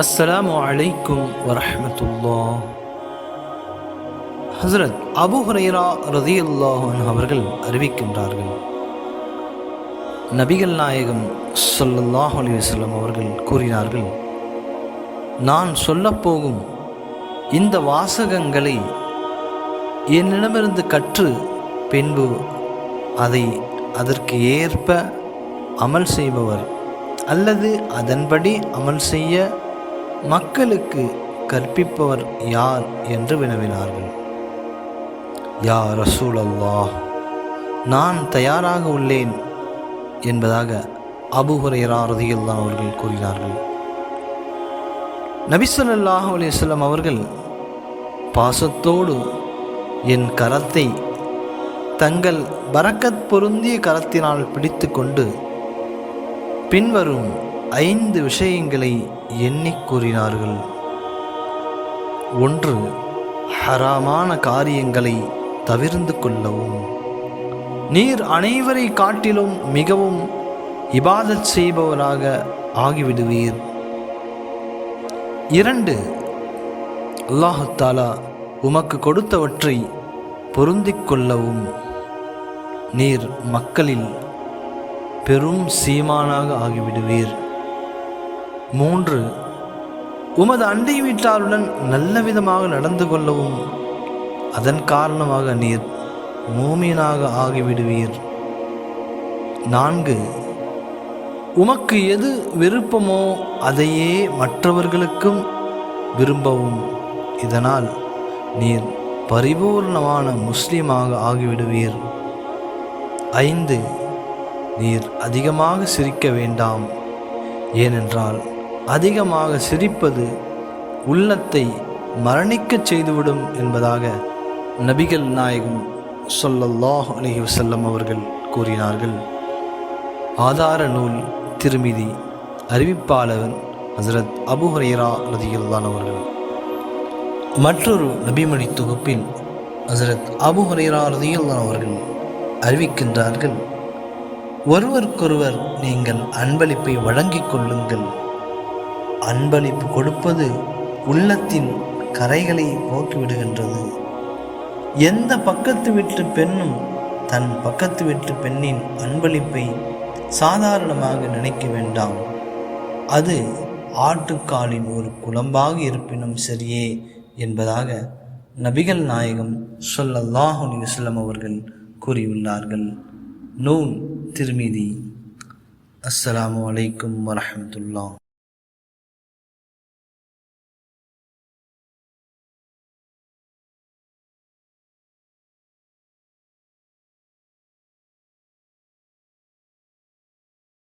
அஸ்ஸலாமு அலைக்கும் வரஹமத்துல்லா ஹசரத் அபு ஹுரைரா ரதியுல்லாஹன் அவர்கள் அறிவிக்கின்றார்கள். நபிகள் நாயகம் சொல்லல்லாஹ் அலி அவர்கள் கூறினார்கள் நான் சொல்லப்போகும் இந்த வாசகங்களை என்னிடமிருந்து கற்று பின்பு அதை அதற்கு ஏற்ப அமல் செய்பவர் அல்லது அதன்படி அமல் செய்ய மக்களுக்கு கற்பிப்பவர் யார் என்று வினவினார்கள். யா ரசூல் அல்லாஹ் நான் தயாராக உள்ளேன் என்பதாக அபு ஹுரைரா அவர்கள் கூறினார்கள். நபிசல்லாஹ் அலிஸ்லாம் அவர்கள் பாசத்தோடு என் கரத்தை தங்கள் பரக்கத் பொருந்திய கரத்தினால் பிடித்து கொண்டு பின்வரும் ஐந்து விஷயங்களை எண்ணிக் கூறினார்கள். ஒன்று ஹராமான காரியங்களை தவிர்ந்து கொள்ளவும். நீர் அனைவரை காட்டிலும் மிகவும் இபாதத் செய்பவராக ஆகிவிடுவீர். இரண்டு அல்லாஹாலா உமக்கு கொடுத்தவற்றை பொருந்திக் கொள்ளவும். நீர் மக்களில் பெரும் சீமானாக ஆகிவிடுவீர். மூன்று. உமது அண்டை வீட்டாருடன் நல்ல விதமாக நடந்து கொள்ளவும் அதன் காரணமாக நீர் மூமியனாக ஆகிவிடுவீர். நான்கு. உமக்கு எது விருப்பமோ அதையே மற்றவர்களுக்கும் விரும்பவும். இதனால் நீர் பரிபூர்ணமான முஸ்லீமாக ஆகிவிடுவீர். ஐந்து. நீர் அதிகமாக சிரிக்க வேண்டாம். ஏனென்றால் அதிகமாக சிரிப்பது உள்ளத்தை மரணிக்கச் செய்துவிடும் என்பதாக நபிகள் நாயகம் சொல்லல்லாஹ் அலஹி வசல்லம் அவர்கள் கூறினார்கள். ஆதார நூல் திருமிதி அறிவிப்பாளவன் ஹசரத் அபு ஹரேரா ரதியுல்லான் அவர்கள். மற்றொரு நபிமணி தொகுப்பில் ஹசரத் அபு ஹரேரா ரதியுல்லான் அவர்கள் அறிவிக்கின்றார்கள் ஒருவருக்கொருவர் நீங்கள் அன்பளிப்பை வழங்கிக் கொள்ளுங்கள். அன்பளிப்பு கொடுப்பது உள்ளத்தின் கரைகளை போக்கிவிடுகின்றது. எந்த பக்கத்து வீட்டு பெண்ணும் தன் பக்கத்து வீட்டு பெண்ணின் அன்பளிப்பை சாதாரணமாக நினைக்க வேண்டாம். அது ஆட்டுக்காலின் ஒரு குழம்பாக இருப்பினும் சரியே என்பதாக நபிகள் நாயகம் சொல்லல்லாஹ் அலிவசல்லம் அவர்கள் கூறியுள்ளார்கள். நூல் திருமிதி. அஸ்ஸலாமு அலைக்கும் வரமத்துல்லா